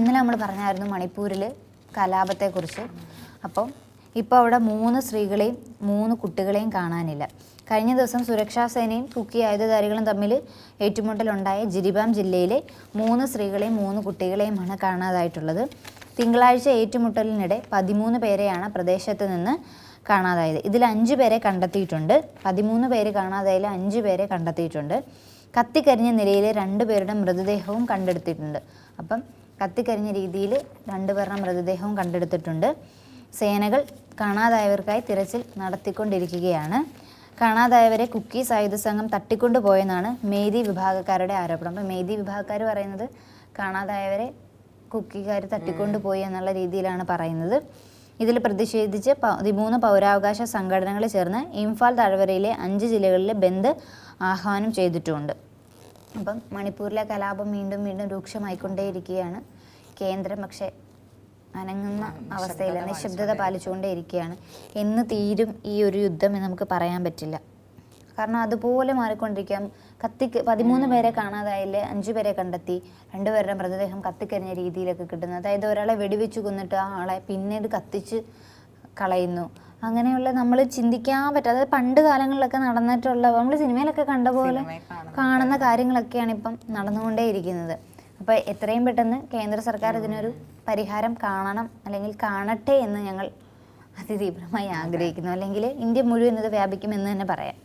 ഇന്നലെ നമ്മൾ പറഞ്ഞായിരുന്നു മണിപ്പൂരിൽ കലാപത്തെക്കുറിച്ച്. അപ്പം ഇപ്പോൾ അവിടെ മൂന്ന് സ്ത്രീകളെയും മൂന്ന് കുട്ടികളെയും കാണാനില്ല. കഴിഞ്ഞ ദിവസം സുരക്ഷാ സേനയും കുക്കി ആയുധധാരികളും തമ്മിൽ ഏറ്റുമുട്ടലുണ്ടായ ജിരിബാം ജില്ലയിലെ മൂന്ന് സ്ത്രീകളെയും മൂന്ന് കുട്ടികളെയുമാണ് കാണാതായിട്ടുള്ളത്. തിങ്കളാഴ്ച ഏറ്റുമുട്ടലിനിടെ പതിമൂന്ന് പേരെയാണ് പ്രദേശത്ത് നിന്ന് കാണാതായത്. ഇതിൽ അഞ്ച് പേരെ കണ്ടെത്തിയിട്ടുണ്ട്. പതിമൂന്ന് പേര് കാണാതായതിൽ അഞ്ച് പേരെ കണ്ടെത്തിയിട്ടുണ്ട്. കത്തിക്കരിഞ്ഞ നിലയിൽ രണ്ടുപേരുടെ മൃതദേഹവും കണ്ടെടുത്തിട്ടുണ്ട്. അപ്പം കത്തിക്കരിഞ്ഞ രീതിയിൽ രണ്ടുപേരുടെ മൃതദേഹവും കണ്ടെടുത്തിട്ടുണ്ട്. സേനകൾ കാണാതായവർക്കായി തിരച്ചിൽ നടത്തിക്കൊണ്ടിരിക്കുകയാണ്. കാണാതായവരെ കുക്കി ആയുധ സംഘം തട്ടിക്കൊണ്ടുപോയെന്നാണ് മേദി വിഭാഗക്കാരുടെ ആരോപണം. അപ്പം മേദി വിഭാഗക്കാർ പറയുന്നത് കാണാതായവരെ കുക്കിക്കാർ തട്ടിക്കൊണ്ടുപോയി എന്നുള്ള രീതിയിലാണ് പറയുന്നത്. ഇതിൽ പ്രതിഷേധിച്ച് പതിമൂന്ന് പൗരാവകാശ സംഘടനകൾ ചേർന്ന് ഇംഫാൽ താഴ്വരയിലെ അഞ്ച് ജില്ലകളിലെ ബന്ദ് ആഹ്വാനം ചെയ്തിട്ടുമുണ്ട് അപ്പം മണിപ്പൂരിലെ കലാപം വീണ്ടും വീണ്ടും രൂക്ഷമായിക്കൊണ്ടേയിരിക്കുകയാണ്. കേന്ദ്രം പക്ഷേ അനങ്ങുന്ന അവസ്ഥയിൽ നിശബ്ദത പാലിച്ചുകൊണ്ടേ ഇരിക്കുകയാണ് എന്ന് തീരും ഈ ഒരു യുദ്ധം എന്ന് നമുക്ക് പറയാൻ പറ്റില്ല. കാരണം അതുപോലെ മാറിക്കൊണ്ടിരിക്കാം. കത്തിക്ക് പതിമൂന്ന് പേരെ കാണാതായില്ലേ? അഞ്ചു പേരെ കണ്ടെത്തി. രണ്ടുപേരുടെ മൃതദേഹം കത്തിക്കരിഞ്ഞ രീതിയിലൊക്കെ കിട്ടുന്നു അതായത് ഒരാളെ വെടിവെച്ച് കൊന്നിട്ട് ആ ആളെ പിന്നീട് കത്തിച്ച് കളയുന്നു. അങ്ങനെയുള്ള നമ്മൾ ചിന്തിക്കാൻ പറ്റാതെ അതായത് പണ്ട് കാലങ്ങളിലൊക്കെ നടന്നിട്ടുള്ള നമ്മൾ സിനിമയിലൊക്കെ കണ്ട പോലെ കാണുന്ന കാര്യങ്ങളൊക്കെയാണ് ഇപ്പം നടന്നുകൊണ്ടേയിരിക്കുന്നത് അപ്പോൾ എത്രയും പെട്ടെന്ന് കേന്ദ്ര സർക്കാർ ഇതിനൊരു പരിഹാരം കാണണം അല്ലെങ്കിൽ കാണട്ടെ എന്ന് ഞങ്ങൾ അതിതീവ്രമായി ആഗ്രഹിക്കുന്നു. അല്ലെങ്കിൽ ഇന്ത്യ മുഴുവൻ ഇത് വ്യാപിക്കുമെന്ന് തന്നെ പറയാം.